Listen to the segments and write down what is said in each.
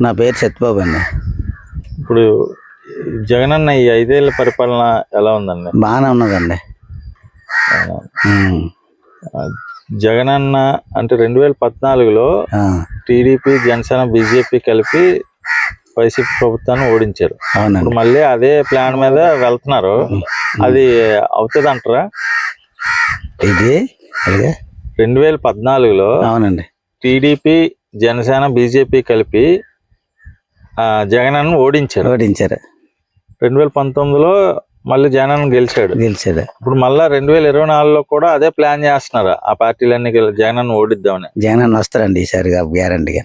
నా పేరు సత్యబాబు అండి. ఇప్పుడు జగనన్న ఈ ఐదేళ్ళ పరిపాలన ఎలా ఉందండి? బాగానే ఉన్నదండి. ఉమ్. ఆ, జగనన్న అంటే రెండు వేల పద్నాలుగులో టీడీపీ జనసేన బీజేపీ కలిపి వైసీపీ ప్రభుత్వాన్ని ఓడించారు. ఇప్పుడు మళ్ళీ అదే ప్లాన్ మీద వెళ్తున్నారు. అది అవుతుంది అంటారా ఇది రెండు వేల పద్నాలుగులో అవునండి. టీడీపీ జనసేన బీజేపీ కలిపి ఆ, జగనన్న ఓడించారు. ఓడించారు. రెండు వేల పంతొమ్మిదిలో మళ్ళీ జగనన్న గెలిచాడు. గెలిచాడు ఇప్పుడు మళ్ళా రెండు వేల ఇరవై నాలుగులో కూడా అదే ప్లాన్ చేస్తున్నారు. ఆ పార్టీలన్నీ జగనన్న ఓడిద్దామని. జగన్ వస్తారండి ఈసారి గ్యారంటీగా.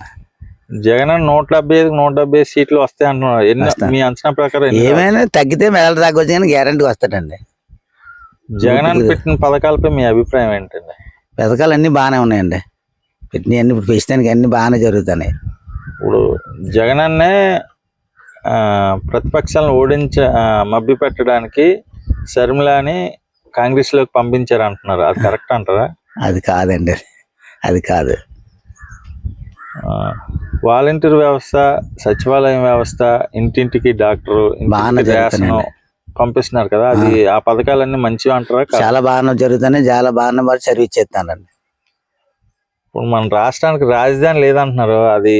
జగనన్న నూట డెబ్బై ఐదు నూట డెబ్బై ఐదు సీట్లు వస్తాయి అంటున్నారు. ఎన్ని. మీ అంచనా ప్రకారం ఏమైనా తగ్గితే మెదలు తగ్గొచ్చు కానీ గ్యారంటీ వస్తాడండి. జగనన్న పెట్టిన పథకాలపై మీ అభిప్రాయం ఏంటండి? పథకాలు అన్నీ బాగానే ఉన్నాయండి. పెట్టినవి అన్ని ఇప్పుడు ప్రస్తుతానికి అన్ని బాగానే జరుగుతున్నాయి. ఇప్పుడు జగనన్నే ఆ, ప్రతిపక్షాలను ఓడించ మభ్య పెట్టడానికి శర్మిలాని కాంగ్రెస్లోకి పంపించారు అంటున్నారు అది కరెక్ట్ అంటారా? అది కాదండి. అది కాదు. వాలంటీర్ వ్యవస్థ సచివాలయం వ్యవస్థ ఇంటింటికి డాక్టర్ బాగానే. పంపిస్తున్నారు కదా. అది ఆ. పథకాలన్నీ మంచివి అంటారా? చాలా బాగానే జరుగుతున్నాయి. చాలా బాగానే మరి సర్వీస్ చేస్తానండి ఇప్పుడు మన రాష్ట్రానికి రాజధాని లేదంటున్నారు. అది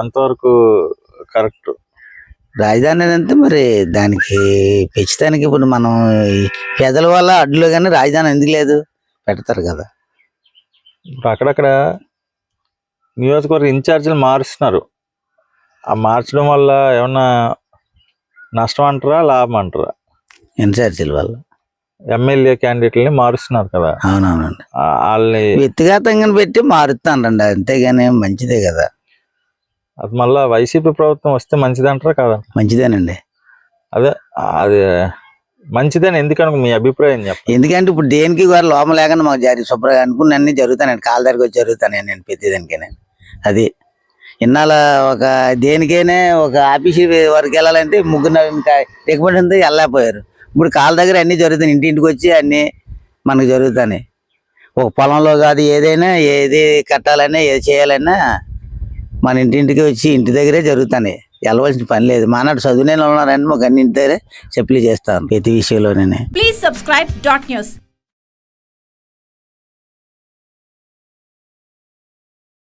ఎంతవరకు కరెక్ట్? రాజధాని అంటే మరి దానికి పెంచడానికి ఇప్పుడు మనం పెదల వల్ల అడ్డులో కానీ రాజధాని ఎందుకు లేదు? పెడతారు కదా. ఇప్పుడు అక్కడక్కడ నియోజకవర్గ ఇన్ఛార్జీలు మారుస్తున్నారు. ఆ మార్చడం వల్ల ఏమన్నా నష్టం అంటారా లాభం అంటారా? ఇన్ఛార్జీల వల్ల. ఎమ్మెల్యే క్యాండిడేట్లని మారుస్తున్నారు కదా. అవునవునండి. వాళ్ళని వ్యక్తిగతంగా పెట్టి మారుతానండి అంతేగాని మంచిదే కదా. అది మళ్ళా వైసీపీ ప్రభుత్వం వస్తే మంచిదంటారా కాదా? మంచిదేనండి. అదే అది మంచిదని ఎందుకనుకో మీ అభిప్రాయం చెప్పండి. ఎందుకంటే ఇప్పుడు దేనికి వారు లోపం లేకుండా మాకు జరి శుభ్రంగా అనుకున్న అన్ని జరుగుతానండి కాళ్ళ దగ్గరికి వచ్చి జరుగుతాను నేను ప్రతి దానికేనండి అది ఇన్నాళ్ళ ఒక దేనికైనా ఒక ఆఫీస్ వరకు వెళ్ళాలంటే ముగ్గురు రికమెండ్ ఉంది వెళ్ళలేకపోయారు. ఇప్పుడు కాళ్ళ దగ్గర అన్ని జరుగుతాయి. ఇంటింటికి వచ్చి అన్ని మనకు జరుగుతాయి. ఒక పొలంలో కాదు ఏదైనా ఏది కట్టాలన్నా ఏది చేయాలన్నా మన ఇంటింటికి వచ్చి ఇంటి దగ్గరే జరుగుతాయి. వెళ్ళవలసిన పని లేదు. మానాడు చదువునే ఉన్నారని మాకు అన్ని ఇంటి దగ్గరే చెప్పులు చేస్తాను ప్రతి విషయంలోనే ప్లీజ్ సబ్స్క్రైబ్ డాట్ న్యూస్